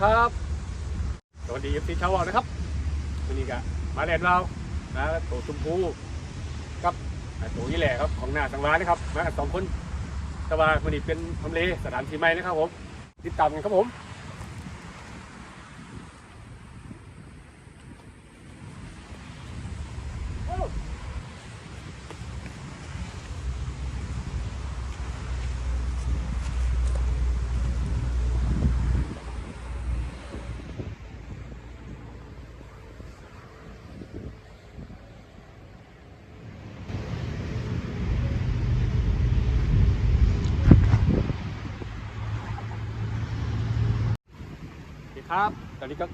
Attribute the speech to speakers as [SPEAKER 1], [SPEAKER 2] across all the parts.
[SPEAKER 1] ครับสวัสดีเอฟซีชาววอลนะครับวันนี้ก็มาแลนเรานะตัวชมพูกับตัวยี่แหละครับของหน้าสังวานะครับมากันสองคนแต่ว่าวันนี้เป็นทำเลสถานที่ใหม่นะครับผมติดตามกันครับผม ครับ ตอนนี้ก็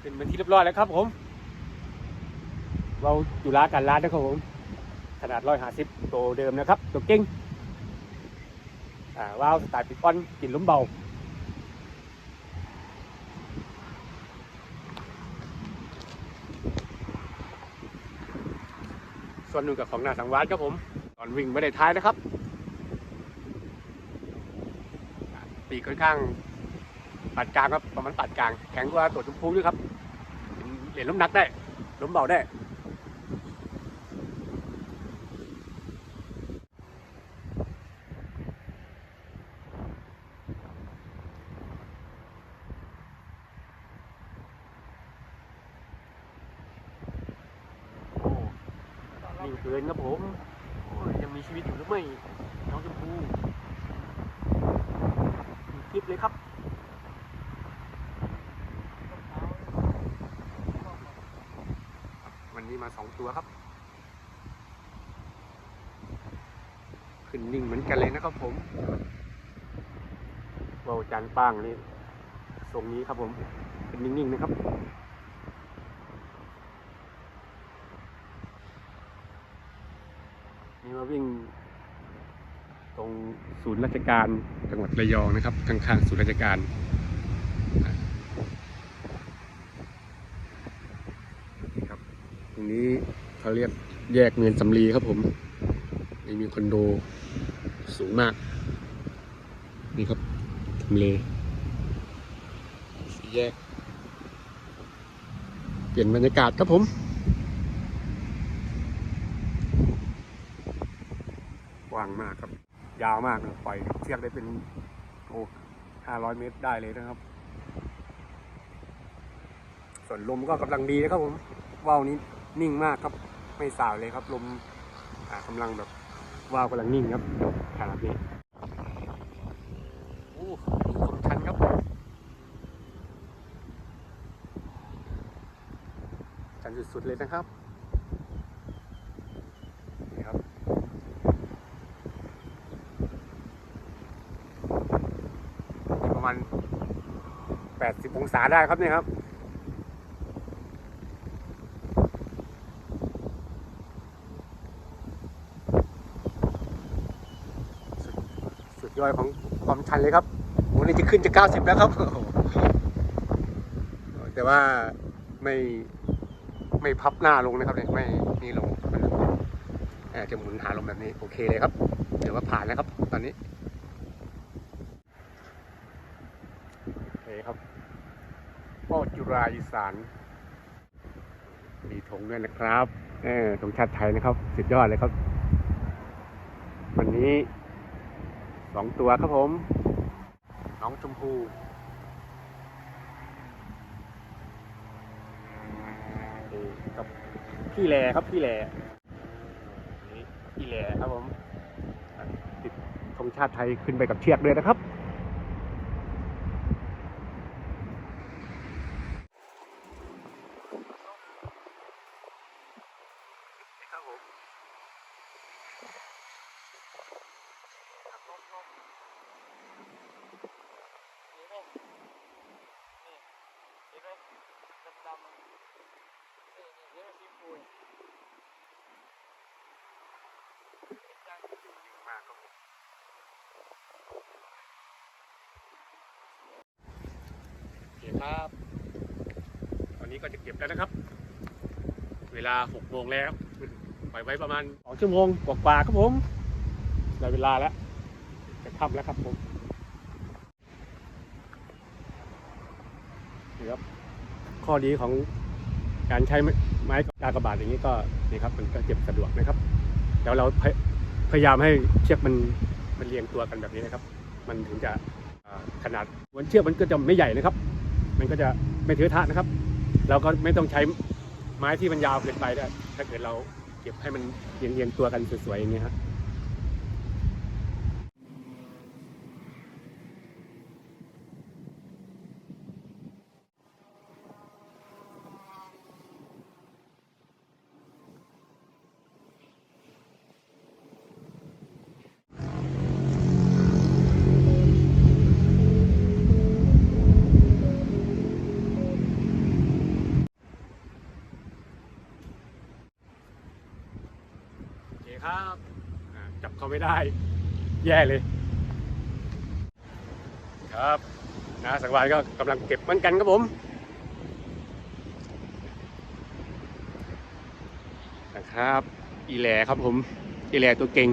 [SPEAKER 1] เป็นเป็นที่เรียบร้อยแล้วครับผม เราอยู่ร้านกันร้านนะครับผม ขนาดร้อยห้าสิบตัวเดิมนะครับ ตัวเก่งอ่าว้าวสไตล์ปิดป้อนกลิ่นล้มเบาส่วนหนึ่งกับของหน้าสังวาสครับผม ตอนวิ่งไม่ได้ท้ายนะครับ ปีกค่อนข้าง ปัดกลางครับประมาณปัดกลางแข็งกว่าตัวชมพูด้วยครับเหรียญล้มหนักได้ล้มเบาได้โอ้นิ่เกินครับผมยังมีชีวิตอยู่หรือไม่น้องชมพูมีคลิปเลยครับ วันนี้มา สองตัวครับ ขึ้นนิ่งเหมือนกันเลยนะครับผมวาวจันป้างนี่ทรงนี้ครับผมเป็นนิ่งๆนะครับนี่มาวิ่งตรงศูนย์ราชการจังหวัดระยองนะครับข้างๆศูนย์ราชการ นี่ครับ ตรง นี้เขาเรียกแยกเมืองสำลีครับผมนี่มีคอนโดสูงมาก นี่ครับทำเลสีแยก เปลี่ยนบรรยากาศครับผมกว้างมากครับ ยาวมากนะปล่อยเชือกได้เป็นโอ้ห้าร้อยเมตรได้เลยนะครับ ส่วนลมก็กำลังดีนะครับผมว่าวนี้ นิ่งมากครับไม่สาวเลยครับลมอ่ากำลังแบบว่าวกำลังนิ่งครับขนาดนี้โอ้ดูคมชันครับชันสุดๆเลยนะครับนี่ครับประมาณ80องศาได้ครับเนี่ยครับ สุด ยอดของความชันเลยครับวันนี้จะขึ้นจะ 90 แล้วครับ แต่ว่าไม่ไม่พับหน้าลงนะครับเนี่ยไม่นี่ลงอจะหมุนหาลงแบบนี้โอเคเลยครับ เดี๋ยวว่าผ่านแล้วครับ ตอนนี้โอเคครับพ่อจุราอีสานมีธงด้วยนะครับเออธงชาติไทยนะครับ สุดยอดเลยครับ วันนี้ สองตัวครับผม น้องชมพูกับพี่แหลครับพี่แหลนี่พี่แหลครับผมติดธงชาติไทยขึ้นไปกับเชือกเลยนะครับผม
[SPEAKER 2] นี่ไหมนี่เห็นไหม ดำๆมันนี่นี่เดี๋ยวสีฟูนจัง
[SPEAKER 1] มากครับผมโอเคครับ ตอนนี้ก็จะเก็บแล้วนะครับ เวลาหกโมงแล้วปล่อยไว้ประมาณสองชั่วโมงกว่าๆครับผมได้เวลาแล้วจะค่ำแล้วครับผมนี่ครับ ข้อดีของการใช้ไม้กากระบาทอย่างนี้ก็นี่ครับมันก็เจ็บสะดวกนะครับแล้วเราพยายามให้เชือกมันมันเรียงตัวกันแบบนี้นะครับ มันถึงจะขนาดวนเชือกมันก็จะไม่ใหญ่นะครับ มันก็จะไม่เถือทะนะครับ เราก็ไม่ต้องใช้ไม้ที่มันยาวเกินไปด้วยถ้าเกิดเราเก็บให้มันเรียงเรียงตัวกันสวยๆอย่างนี้ครับ เขาไม่ได้ แย่เลย ครับนะสังวานก็กำลังเก็บเหมือนกันครับผมนะครับ อีแหล่ครับผม อีแหล่ตัวเก่ง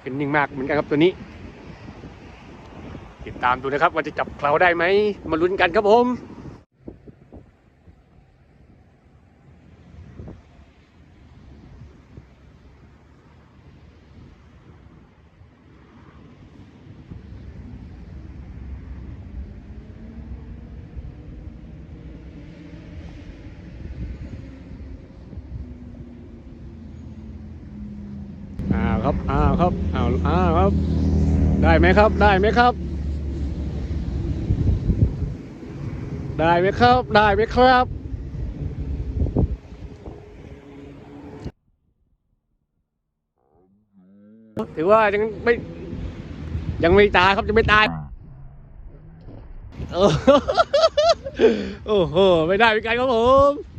[SPEAKER 1] เป็นนิ่งมากเหมือนกันครับตัวนี้ ติดตามดูนะครับว่าจะจับเขาได้ไหมมาลุ้นกันครับผม ครับอ้าวครับอ้าวอ้าวครับ ได้ไหมครับ ได้ไหมครับ ได้ไหมครับ ได้ไหมครับถือว่ายังไม่ ยังไม่ตายครับยังไม่ตายโอ้โหโอ้โหไม่ได้เหมือนกันครับผม